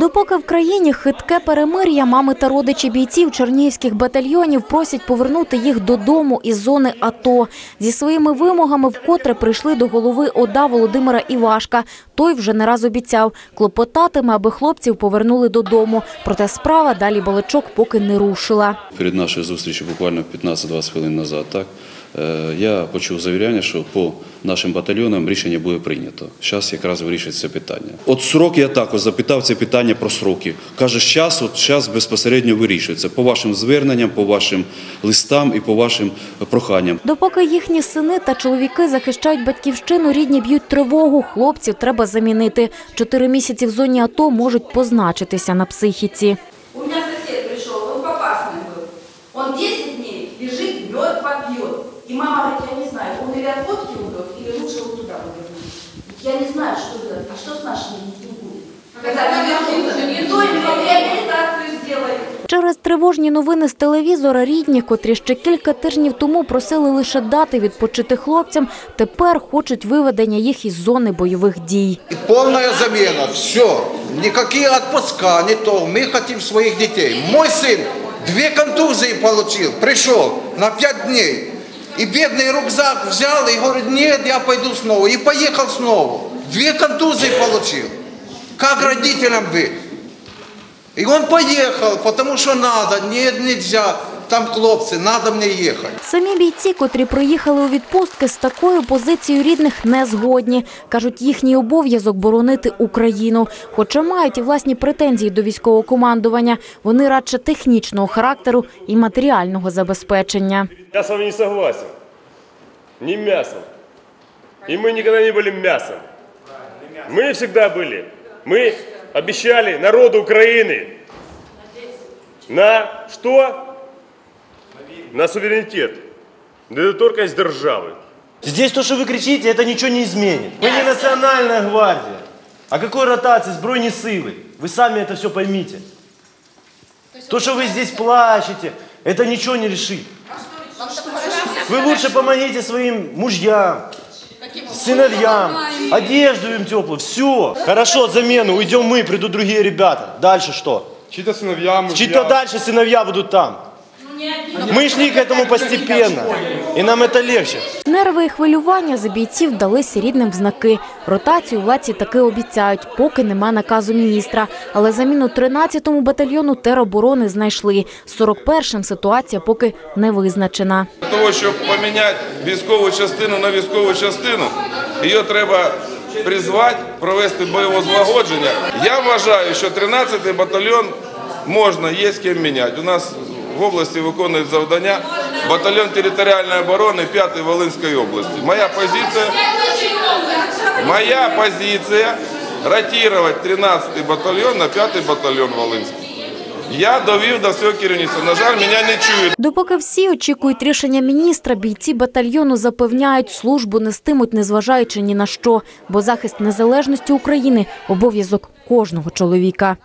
Допоки в країні хитке перемир'я, мами та родичі бійців чернігівських батальйонів просять повернути їх додому із зони АТО. Зі своїми вимогами вкотре прийшли до голови ОДА Володимира Івашка. Той вже не раз обіцяв, клопотатиме, аби хлопців повернули додому. Проте справа далі балачок поки не рушила. Перед нашою зустрічю, буквально 15-20 хвилин назад, так, е, я почув завіряння, що по нашим батальйонам рішення буде прийнято. Зараз якраз вирішується це питання. От срок я також запитав це питання про сроки. Каже, зараз, от зараз безпосередньо вирішується по вашим зверненням, по вашим листам і по вашим проханням. Допоки їхні сини та чоловіки захищають батьківщину, рідні б'ють тривогу, хлопців треба замінити. Чотири місяці в зоні АТО можуть позначитися на психіці. У меня сосед пришел, он попасный был. Он 10 дней лежит, мед попьет. И мама говорит, я не знаю, он или от водки умрет, или лучше вот туда повернуть. Я не знаю, что делать. А что с нашими детьми Через тривожні новини з телевізора рідні, котрі ще кілька тижнів тому просили лише дати відпочити хлопцям, тепер хочуть виведення їх із зони бойових дій. И полная замена, все. Никакие отпуска, не то. Мы хотим своих детей. Мой сын две контузии получил, пришел на пять дней. И бедный рюкзак взял и говорит, нет, я пойду снова. И поехал снова. Две контузии получил. Как родителям быть? И он поехал, потому что надо, нет, нельзя. Там хлопцы, надо мне ехать. Самі бійці, котрі приїхали у відпустки, з такою позицією рідних не згодні. Кажуть, їхній обов'язок боронити Україну. Хоча мають і власні претензії до військового командування. Вони радше технічного характеру і матеріального забезпечення. Я с вами не согласен. Не мясом. И мы никогда не были мясом. Мы всегда были. Мы обещали народу Украины на что? На суверенитет, недоторканность державы. Здесь то, что вы кричите, это ничего не изменит. Мы не национальная гвардия. О какой ротации сбройной силы? Вы сами это все поймите. То, что вы здесь плачете, это ничего не решит. Вы лучше помогите своим мужьям, сыновьям, одежду им теплую, все. Хорошо, замену, уйдем мы, придут другие ребята. Дальше что? Чьи-то сыновья, мужья. Чьи-то дальше сыновья будут там. Мы шли к этому постепенно, и нам это легче. Нерви і хвилювання за бійців далися рідним в знаки. Ротацію владці таки обіцяють, поки нема наказу міністра. Але заміну 13-му батальйону тероборони знайшли. З 41-м ситуація поки не визначена. Для того, щоб поміняти військову частину на військову частину, її треба призвати, провести бойове злагодження. Я вважаю, що 13-й батальйон можна, є з ким міняти. У нас в області виконують завдання батальйон територіальної оборони 5-ї Волинської області. Моя позиція, моя позиція ротувати 13-й батальйон на 5-й батальйон Волинський. Я довів до всього керівництва. На жаль, мене не чують. Допоки всі очікують рішення міністра, бійці батальйону запевняють, службу нестимуть, незважаючи ні на що, бо захист незалежності України – обов'язок кожного чоловіка.